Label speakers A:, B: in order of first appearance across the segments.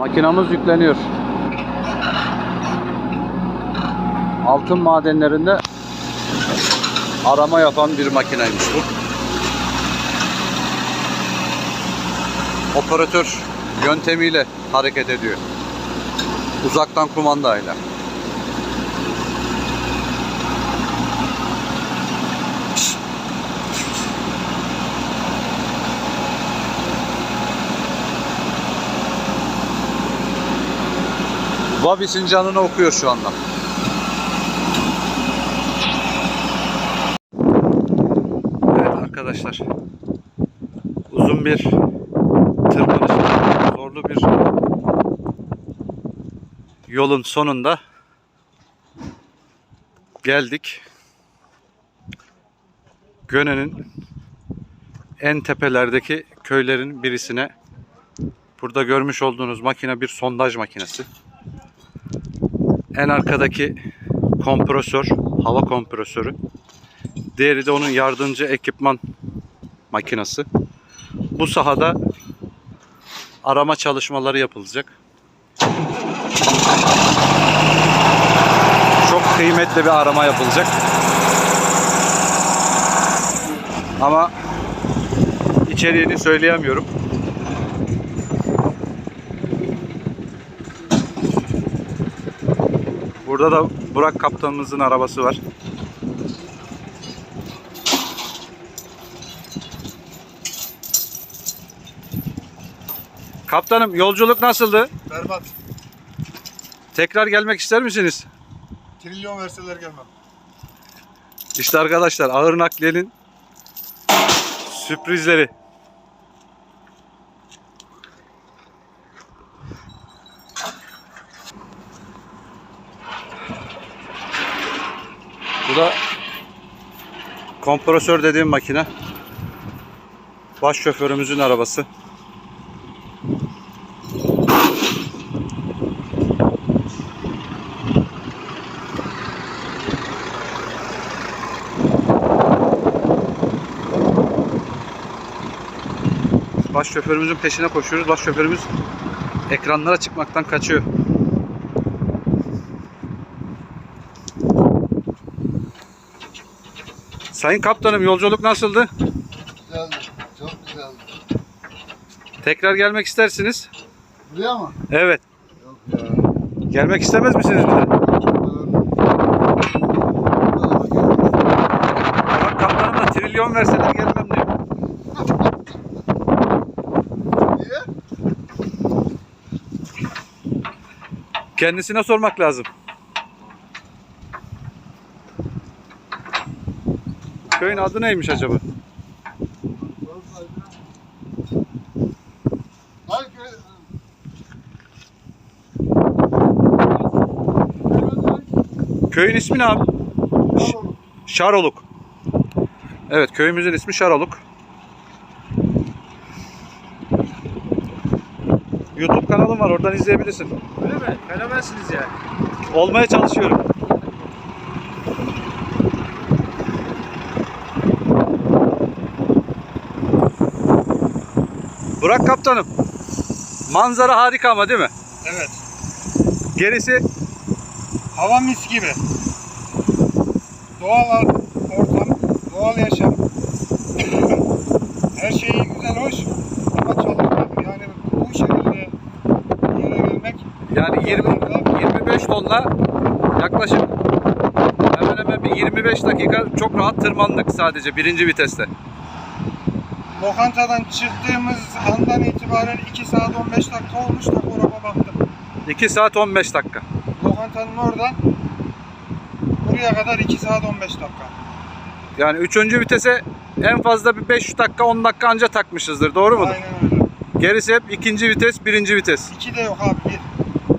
A: Makinamız yükleniyor. Altın madenlerinde arama yapan bir makinaymış bu. Operatör yöntemiyle hareket ediyor. Uzaktan kumandayla. Vabis'in canını okuyor şu anda. Evet arkadaşlar. Uzun bir tırmanış, zorlu bir yolun sonunda geldik. Göne'nin en tepelerdeki köylerin birisine burada görmüş olduğunuz makine bir sondaj makinesi. En arkadaki kompresör, hava kompresörü. Diğeri de onun yardımcı ekipman makinesi. Bu sahada arama çalışmaları yapılacak. Çok kıymetli bir arama yapılacak. Ama içeriğini söyleyemiyorum. Burada da Burak kaptanımızın arabası var. Kaptanım yolculuk nasıldı?
B: Berbat.
A: Tekrar gelmek ister misiniz?
B: Trilyon verseler gelmem.
A: İşte arkadaşlar ağır nakliyenin sürprizleri. Da kompresör dediğim makine. Baş şoförümüzün arabası. Baş şoförümüzün peşine koşuyoruz. Baş şoförümüz ekranlara çıkmaktan kaçıyor. Sayın kaptanım yolculuk nasıldı?
B: Güzeldi. Çok güzeldi.
A: Tekrar gelmek istersiniz.
B: Buraya mı?
A: Evet.
B: Yok ya.
A: Gelmek istemez misiniz bir de? Bak kaptanım da trilyon verseler gelmem diyor.
B: Niye?
A: Kendisine sormak lazım. Köyün adı neymiş acaba? Köyün ismi ne abi?
B: Tamam.
A: Şaroluk. Evet köyümüzün ismi Şaroluk. YouTube kanalım var oradan izleyebilirsin.
C: Öyle mi? Fenomensiniz yani.
A: Olmaya çalışıyorum. Burak kaptanım. Manzara harika ama değil mi?
B: Evet.
A: Gerisi
B: Hava mis gibi. Doğal ortam, doğal yaşam. Her şey güzel, hoş. Ama çalışmak yani bu şekilde yere gelmek
A: yani 20 25 tonla yaklaşık hemen hemen bir 25 dakika çok rahat tırmandık sadece birinci viteste.
B: Lokantadan çıktığımız andan itibaren 2 saat 15 dakika olmuş takograma baktım.
A: 2 saat 15 dakika.
B: Lokantanın oradan buraya kadar 2 saat 15 dakika.
A: Yani üçüncü vitese en fazla bir 5 dakika 10 dakika anca takmışızdır. Doğru mudur?
B: Aynen öyle.
A: Gerisi hep ikinci vites, birinci vites.
B: 2 de yok abi.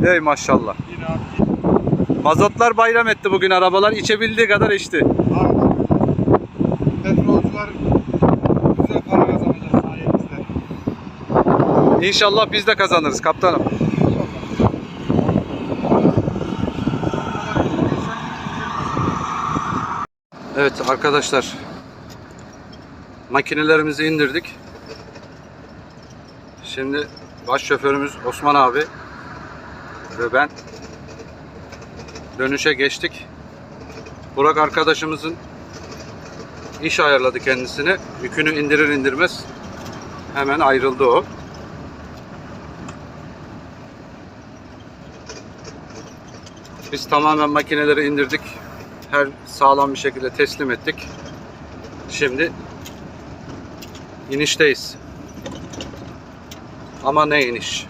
B: 1.
A: Ey maşallah.
B: 1 abi.
A: Mazotlar bayram etti bugün arabalar. içebildiği kadar içti.
B: Bir. Aynen. Petrolcüler güzel para kazanacak sayenizde.
A: İnşallah biz de kazanırız kaptanım. Evet arkadaşlar. Makinelerimizi indirdik. Şimdi baş şoförümüz Osman abi ve ben dönüşe geçtik. Burak arkadaşımızın iş ayarladı kendisine. Yükünü indirir indirmez hemen ayrıldı o. Biz tamamen makineleri indirdik. Her sağlam bir şekilde teslim ettik. Şimdi inişteyiz. Ama ne iniş?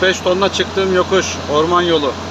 A: ...45 tonla çıktığım yokuş, orman yolu.